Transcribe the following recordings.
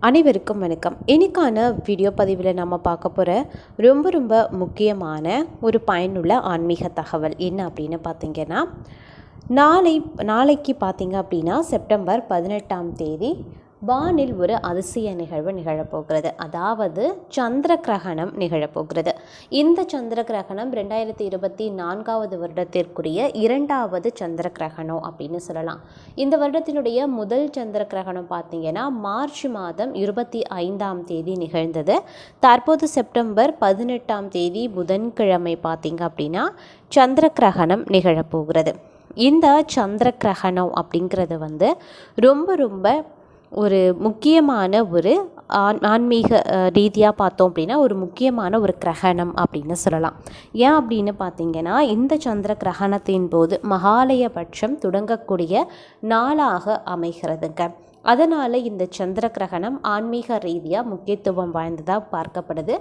அனைவருக்கும் வணக்கம். இன்னைக்கான வீடியோ பதிவில் நம்ம பார்க்க போகிற ரொம்ப ரொம்ப முக்கியமான ஒரு பயனுள்ள ஆன்மீக தகவல் என்ன அப்படின்னு பார்த்தீங்கன்னா நாளை நாளைக்கு பார்த்தீங்க அப்படின்னா செப்டம்பர் பதினெட்டாம் தேதி வானில் ஒரு அதிசய நிகழ்வு நிகழப்போகிறது. அதாவது சந்திர கிரகணம் நிகழப்போகிறது. இந்த சந்திர கிரகணம் ரெண்டாயிரத்தி இருபத்தி நான்காவது வருடத்திற்குரிய இரண்டாவது சந்திர கிரகணம் அப்படின்னு சொல்லலாம். இந்த வருடத்தினுடைய முதல் சந்திர கிரகணம் பார்த்தீங்கன்னா மார்ச் மாதம் இருபத்தி ஐந்தாம் தேதி நிகழ்ந்தது. தற்போது செப்டம்பர் பதினெட்டாம் தேதி புதன்கிழமை பார்த்தீங்க அப்படின்னா சந்திர கிரகணம் நிகழப்போகிறது. இந்த சந்திர கிரகணம் அப்படிங்கிறது வந்து ரொம்ப ரொம்ப ஒரு முக்கியமான ஒரு ஆன் ஆன்மீக ரீதியாக பார்த்தோம் அப்படின்னா ஒரு முக்கியமான ஒரு கிரகணம் அப்படின்னு சொல்லலாம். ஏன் அப்படின்னு பார்த்தீங்கன்னா இந்த சந்திர கிரகணத்தின் போது மகாலயபட்சம் தொடங்கக்கூடிய நாளாக அமைகிறதுங்க. அதனால் இந்த சந்திர கிரகணம் ஆன்மீக ரீதியாக முக்கியத்துவம் வாய்ந்ததாக பார்க்கப்படுது.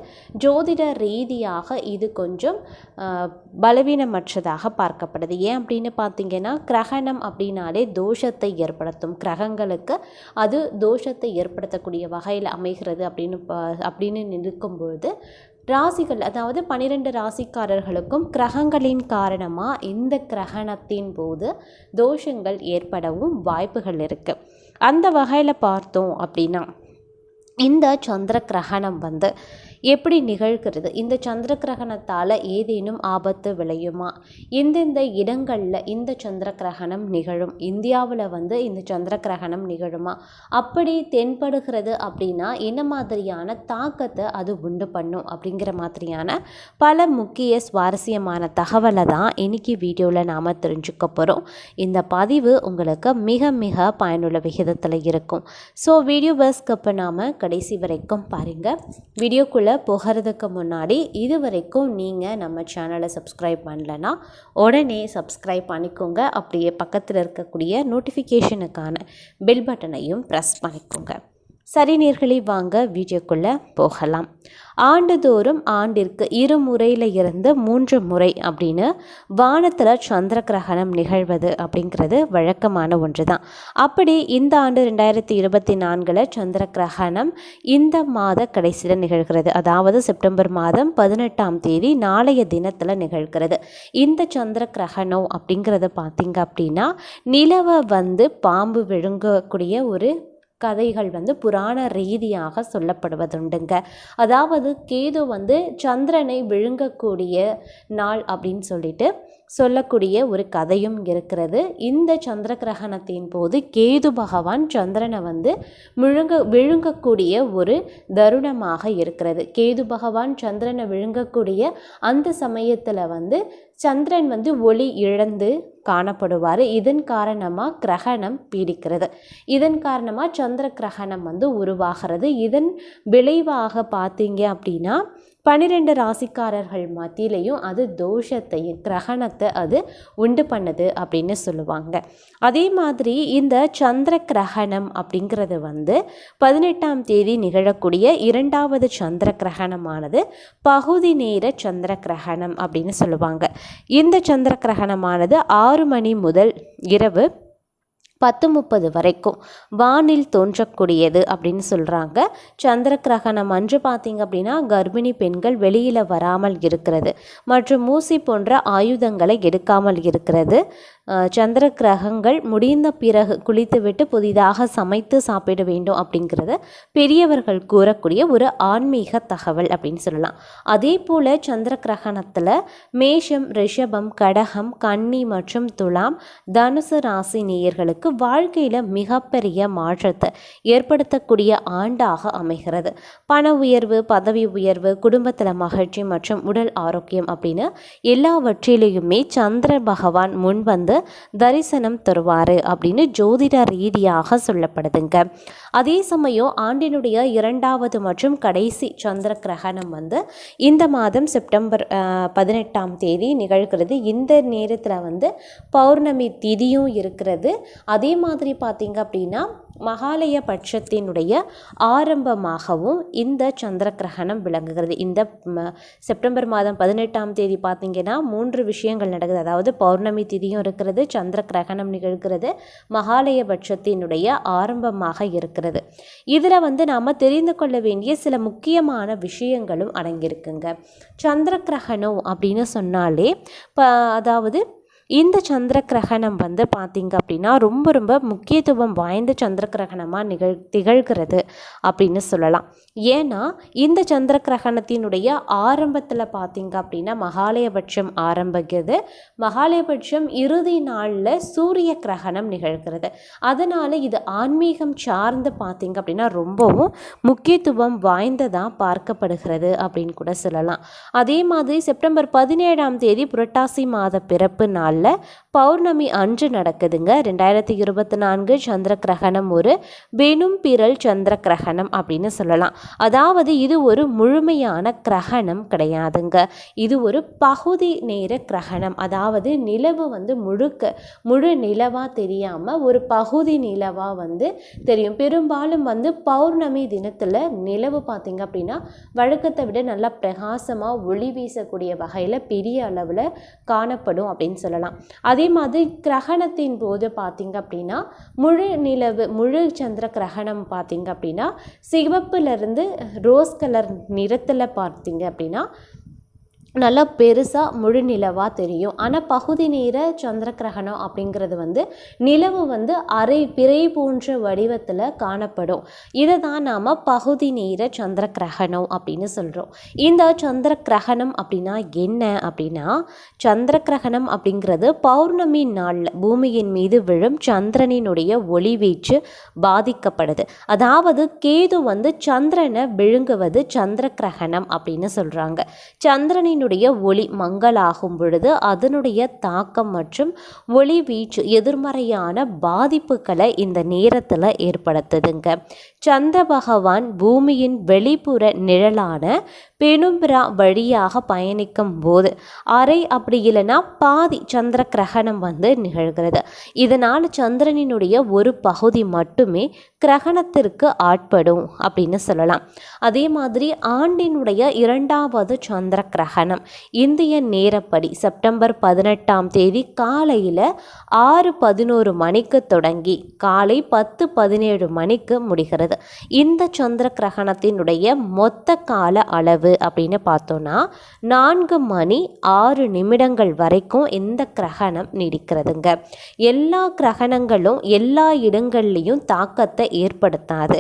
ஜோதிட ரீதியாக இது கொஞ்சம் பலவீனமற்றதாக பார்க்கப்படுது. ஏன் அப்படின்னு பார்த்தீங்கன்னா கிரகணம் அப்படின்னாலே தோஷத்தை ஏற்படுத்தும். கிரகங்களுக்கு அது தோஷத்தை ஏற்படுத்தக்கூடிய வகையில் அமைகிறது அப்படின்னு அப்படின்னு நிற்கும்பொழுது ராசிகள் அதாவது பன்னிரெண்டு ராசிக்காரர்களுக்கும் கிரகங்களின் காரணமாக இந்த கிரகணத்தின் போது தோஷங்கள் ஏற்படவும் வாய்ப்புகள் இருக்குது அந்த வகையில் பார்த்தோம் அப்படின்னா இந்த சந்திர கிரகணம் வந்து எப்படி நிகழ்கிறது? இந்த சந்திர கிரகணத்தால் ஏதேனும் ஆபத்து விளையுமா? எந்தெந்த இடங்களில் இந்த சந்திர கிரகணம் நிகழும்? இந்தியாவில் வந்து இந்த சந்திர கிரகணம் நிகழுமா? அப்படி தென்படுகிறது அப்படின்னா என்ன மாதிரியான தாக்கத்தை அது உண்டு பண்ணும் அப்படிங்கிற மாதிரியான பல முக்கிய சுவாரஸ்யமான தகவலை தான் இன்னைக்கு வீடியோவில் நாம் தெரிஞ்சுக்க போகிறோம் இந்த பதிவு உங்களுக்கு மிக மிக பயனுள்ள விகிதத்தில் இருக்கும். ஸோ வீடியோவர்ஸ்க்கு அப்போ நாம் கடைசி வரைக்கும் பாருங்கள் வீடியோக்குள்ளே போகிறதுக்கு முன்னாடி இது வரைக்கும் நீங்கள் நம்ம சேனலை சப்ஸ்கிரைப் பண்ணலன்னா உடனே சப்ஸ்கிரைப் பண்ணிக்கோங்க. அப்படியே பக்கத்தில் இருக்கக்கூடிய நோட்டிஃபிகேஷனுக்கான பெல் பட்டனையும் ப்ரெஸ் பண்ணிக்கோங்க. சரி நேர்களே வாங்க வீடியோக்குள்ளே போகலாம். ஆண்டுதோறும் ஆண்டிற்கு இரு முறையில் இருந்து மூன்று முறை அப்படின்னு வானத்தில் சந்திர கிரகணம் நிகழ்வது அப்படிங்கிறது வழக்கமான ஒன்று தான் அப்படி இந்த ஆண்டு ரெண்டாயிரத்தி இருபத்தி நான்கில் சந்திர கிரகணம் இந்த மாத கடைசியில் நிகழ்கிறது. அதாவது செப்டம்பர் மாதம் பதினெட்டாம் தேதி நாளைய தினத்தில் நிகழ்கிறது. இந்த சந்திர கிரகணம் அப்படிங்கிறத பார்த்தீங்க அப்படின்னா நிலவை வந்து பாம்பு விழுங்கக்கூடிய ஒரு கதைகள் வந்து புராண ரீதியாக சொல்லப்படுவதுண்டுங்க. அதாவது கேது வந்து சந்திரனை விழுங்கக்கூடிய நாள் அப்படின்னு சொல்லிட்டு சொல்லக்கூடிய ஒரு கதையும் இருக்கிறது. இந்த சந்திர கிரகணத்தின் போது கேது பகவான் சந்திரனை வந்து விழுங்க விழுங்கக்கூடிய ஒரு தருணமாக இருக்கிறது. கேது பகவான் சந்திரனை விழுங்கக்கூடிய அந்த சமயத்தில் வந்து சந்திரன் வந்து ஒளி இழந்து காணப்படுவார். இதன் காரணமாக கிரகணம் பீடிக்கிறது. இதன் காரணமாக சந்திர கிரகணம் வந்து உருவாகிறது. இதன் விளைவாக பார்த்தீங்க அப்படின்னா பன்னிரெண்டு ராசிக்காரர்கள் மத்தியிலையும் அது தோஷத்தையும் கிரகணத்தை அது உண்டு பண்ணுது அப்படின்னு சொல்லுவாங்க. அதே மாதிரி இந்த சந்திர கிரகணம் அப்படிங்கிறது வந்து பதினெட்டாம் தேதி நிகழக்கூடிய இரண்டாவது சந்திர கிரகணமானது பகுதி நேர சந்திர கிரகணம் அப்படின்னு சொல்லுவாங்க. இந்த சந்திர கிரகணமானது ஆறு மணி முதல் இரவு பத்து முப்பது வரைக்கும். வானில் தோன்றக்கூடியது அப்படின்னு சொல்கிறாங்க சந்திர கிரகணம் அன்று பார்த்தீங்க அப்படின்னா கர்ப்பிணி பெண்கள் வெளியில் வராமல் இருக்கிறது. மற்றும் ஊசி போன்ற ஆயுதங்களை எடுக்காமல் இருக்கிறது. சந்திர கிரகங்கள் முடிந்த பிறகு குளித்துவிட்டு புதிதாக சமைத்து சாப்பிட வேண்டும் அப்படிங்கிறத பெரியவர்கள் கூறக்கூடிய ஒரு ஆன்மீக தகவல் அப்படின்னு சொல்லலாம். அதே போல் சந்திர கிரகணத்தில் மேஷம் ரிஷபம் கடகம் கன்னி மற்றும் துலாம் தனுசு ராசி நேயர்களுக்கு வாழ்க்கையில் மிகப்பெரிய மாற்றத்தை ஏற்படுத்தக்கூடிய ஆண்டாக அமைகிறது. பண உயர்வு பதவி உயர்வு குடும்பத்தில் மகிழ்ச்சி மற்றும் உடல் ஆரோக்கியம் அப்படின்னு எல்லாவற்றிலேயுமே சந்திர பகவான் முன் வந்து தரிசனம் தருவார் அப்படின்னு ஜோதிட ரீதியாக சொல்லப்படுதுங்க. அதே சமயம் ஆண்டினுடைய இரண்டாவது மற்றும் கடைசி சந்திர கிரகணம் வந்து இந்த மாதம் செப்டம்பர் பதினெட்டாம் தேதி நிகழ்கிறது. இந்த நேரத்தில் வந்து பௌர்ணமி திதியும் இருக்கிறது. அதே மாதிரி பார்த்திங்க அப்படின்னா மகாலய பட்சத்தினுடைய ஆரம்பமாகவும் இந்த சந்திர கிரகணம் விளங்குகிறது. இந்த செப்டம்பர் மாதம் பதினெட்டாம் தேதி பார்த்தீங்கன்னா மூன்று விஷயங்கள் நடக்குது. அதாவது பௌர்ணமி திதியும் இருக்கிறது சந்திர கிரகணம் நிகழ்கிறது மகாலய பட்சத்தினுடைய ஆரம்பமாக இருக்கிறது. இதில் வந்து நாம் தெரிந்து கொள்ள வேண்டிய சில முக்கியமான விஷயங்களும் அடங்கியிருக்குங்க. சந்திர கிரகணம் அப்படின்னு சொன்னாலே ப அதாவது இந்த சந்திர கிரகணம் வந்து பார்த்திங்க அப்படின்னா ரொம்ப ரொம்ப முக்கியத்துவம் வாய்ந்த சந்திர கிரகணமாக நிகழ் திகழ்கிறது அப்படின்னு சொல்லலாம். ஏன்னா இந்த சந்திர கிரகணத்தினுடைய ஆரம்பத்தில் பார்த்திங்க அப்படின்னா மகாலயபட்சம் ஆரம்பிக்கிறது மகாலயபட்சம் இறுதி நாளில் சூரிய கிரகணம் நிகழ்கிறது. அதனால் இது ஆன்மீகம் சார்ந்து பார்த்திங்க அப்படின்னா ரொம்பவும் முக்கியத்துவம் வாய்ந்ததாக பார்க்கப்படுகிறது அப்படின்னு கூட சொல்லலாம். அதே மாதிரி செப்டம்பர் பதினேழாம் தேதி புரட்டாசி மாத பிறப்பு நாள் நாளில் பௌர்ணமி அன்று நடக்குதுங்க. ரெண்டாயிரத்தி இருபத்தி நான்கு சந்திர கிரகணம் ஒரு வெணும் பிறல் சந்திர கிரகணம் அப்படின்னு சொல்லலாம். அதாவது இது ஒரு முழுமையான கிரகணம் கிடையாதுங்க. இது ஒரு பகுதி நேர கிரகணம். அதாவது நிலவு வந்து முழுக்க முழு நிலவாக தெரியாமல் ஒரு பகுதி நிலவாக வந்து தெரியும். பெரும்பாலும் வந்து பௌர்ணமி தினத்தில் நிலவு பார்த்திங்க அப்படின்னா வழக்கத்தை விட நல்லா பிரகாசமாக ஒளி வீசக்கூடிய வகையில் பெரிய அளவில் காணப்படும் அப்படின்னு சொல்லலாம். அதே மாதிரி கிரகணத்தின் போது பார்த்திங்க அப்படின்னா முழு நிலவு முழு சந்திர கிரகணம் பார்த்திங்க அப்படின்னா சிவப்புலேருந்து ரோஸ் கலர் நிறத்தில் பார்த்திங்க அப்படின்னா நல்லா பெருசாக முழு நிலவாக தெரியும். ஆனால் பகுதி நேர சந்திர கிரகணம் அப்படிங்கிறது வந்து நிலவு வந்து அரை பிறை போன்ற வடிவத்தில் காணப்படும். இதை தான் நாம் பகுதி நேர சந்திர கிரகணம் அப்படின்னு சொல்கிறோம் இந்த சந்திர கிரகணம் அப்படின்னா என்ன அப்படின்னா சந்திர கிரகணம் அப்படிங்கிறது பௌர்ணமி நாளில் பூமியின் மீது விழும் சந்திரனினுடைய ஒளி வீச்சு பாதிக்கப்படுது. அதாவது கேது வந்து சந்திரனை விழுங்குவது சந்திர கிரகணம் அப்படின்னு சொல்கிறாங்க சூரியனுடைய ஒளி மங்கலாகும் பொழுது அதனுடைய தாக்கம் மற்றும் ஒளி வீச்சு எதிர்மறையான பாதிப்புகளை இந்த நேரத்தில் ஏற்படுத்துதுங்க. சந்திர பகவான் பூமியின் வெளிப்புற நிழலான பெனும்பிரா வழியாக பயணிக்கும் போது அரை அப்படி இல்லைன்னா பாதி சந்திர கிரகணம் வந்து நிகழ்கிறது. இதனால் சந்திரனினுடைய ஒரு பகுதி மட்டுமே கிரகணத்திற்கு ஆட்படும் அப்படின்னு சொல்லலாம். அதே மாதிரி ஆண்டினுடைய இரண்டாவது சந்திர கிரகணம் இந்திய நேரப்படி செப்டம்பர் பதினெட்டாம் தேதி காலையில் ஆறு பதினோரு மணிக்கு தொடங்கி காலை பத்து பதினேழு மணிக்கு முடிகிறது. இந்த சந்திர கிரகணத்தினுடைய மொத்த கால அளவு அப்படின்னு பார்த்தோன்னா நான்கு மணி ஆறு நிமிடங்கள் வரைக்கும் இந்த கிரகணம் நீடிக்கிறதுங்க. எல்லா கிரகணங்களும் எல்லா இடங்கள்லையும் தாக்கத்தை ஏற்படுத்தாது.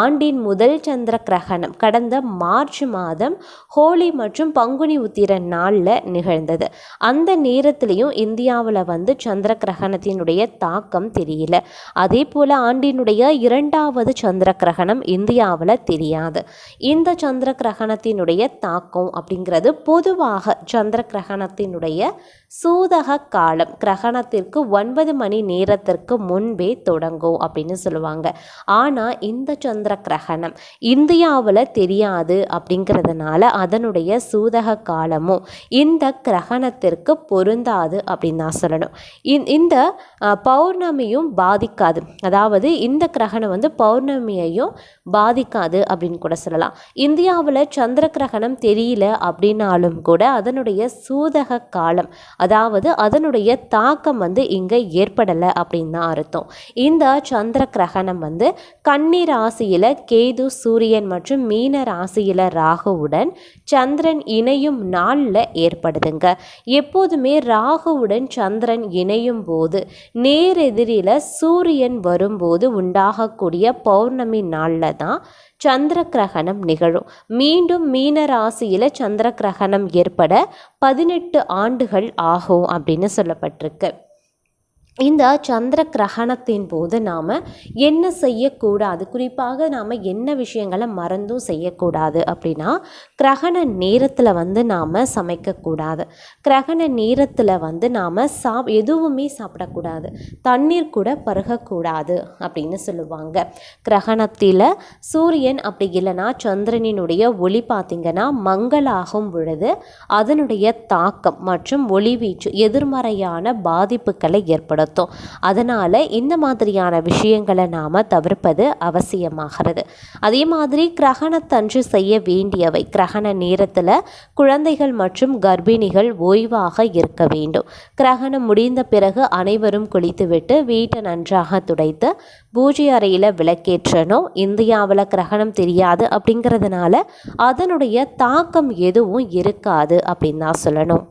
ஆண்டின் முதல் சந்திர கிரகணம் கடந்த மார்ச் மாதம் ஹோலி மற்றும் பங்குனி உத்திர நாளில் நிகழ்ந்தது. அந்த நேரத்திலையும் இந்தியாவில் வந்து சந்திர கிரகணத்தினுடைய தாக்கம் தெரியல. அதே போல் ஆண்டினுடைய இரண்டாவது சந்திர கிரகணம் இந்தியாவில் தெரியாது. இந்த சந்திர கிரகணத்தினுடைய தாக்கம் அப்படிங்கிறது பொதுவாக சந்திர கிரகணத்தினுடைய சூதக காலம் கிரகணத்திற்கு ஒன்பது மணி நேரத்திற்கு முன்பே தொடங்கும் அப்படின்னு சொல்லுவாங்க. ஆனால் இந்த சந்திர கிரகணம் இந்தியாவில் தெரியாது அப்படிங்கிறதுனால அதனுடைய சூதக காலமும் இந்த கிரகணத்திற்கு பொருந்தாது அப்படின்னு தான் சொல்லணும். இந்- இந்த பௌர்ணமியும் பாதிக்காது. அதாவது இந்த கிரகணம் வந்து பௌர்ணமியையும் பாதிக்காது அப்படின்னு கூட சொல்லலாம். இந்தியாவில் சந்திர கிரகணம் தெரியல அப்படின்னாலும் கூட அதனுடைய சூதக காலம் அதாவது அதனுடைய தாக்கம் வந்து இங்கே ஏற்படலை அப்படின்னு தான் அர்த்தம். இந்த சந்திர கிரகணம் வந்து கன்னி ராசியில் கேது சூரியன் மற்றும் மீன ராசியில் ராகுவுடன் சந்திரன் இணையும் நாளில் ஏற்படுதுங்க. எப்போதுமே ராகுவுடன் சந்திரன் இணையும் போது நேரெதிரில் சூரியன் வரும்போது உண்டாகக்கூடிய பௌர்ணமி நாளில் தான் சந்திர கிரகணம் நிகழும். மீண்டும் மீன ராசியில் சந்திர கிரகணம் ஏற்பட பதினெட்டு ஆண்டுகள் ஆகும் அப்படின்னு சொல்லப்பட்டிருக்கு. இந்த சந்திர கிரகணத்தின் போது நாம் என்ன செய்யக்கூடாது? குறிப்பாக நாம் என்ன விஷயங்களை மறந்தும் செய்யக்கூடாது அப்படின்னா கிரகண நேரத்தில் வந்து நாம் சமைக்கக்கூடாது. கிரகண நேரத்தில் வந்து நாம் சாப் எதுவுமே சாப்பிடக்கூடாது. தண்ணீர் கூட பருகக்கூடாது அப்படின்னு சொல்லுவாங்க. கிரகணத்தில் சூரியன் அப்படி இல்லைன்னா சந்திரனினுடைய ஒளி பார்த்திங்கன்னா மங்கலாகும் பொழுது அதனுடைய தாக்கம் மற்றும் ஒளிவீச்சு எதிர்மறையான பாதிப்புகளை ஏற்படும் நடத்தும். அதனால் இந்த மாதிரியான விஷயங்களை நாம் தவிர்ப்பது அவசியமாகிறது. அதே மாதிரி கிரகணத்தன்று செய்ய வேண்டியவை. கிரகண நேரத்தில் குழந்தைகள் மற்றும் கர்ப்பிணிகள் ஓய்வாக இருக்க வேண்டும். கிரகணம் முடிந்த பிறகு அனைவரும் குளித்துவிட்டு வீட்டை நன்றாக துடைத்து பூஜை அறையில் விளக்கேற்றணும். இந்தியாவில் கிரகணம் தெரியாது அப்படிங்கிறதுனால அதனுடைய தாக்கம் எதுவும் இருக்காது அப்படின்னு தான் சொல்லணும்.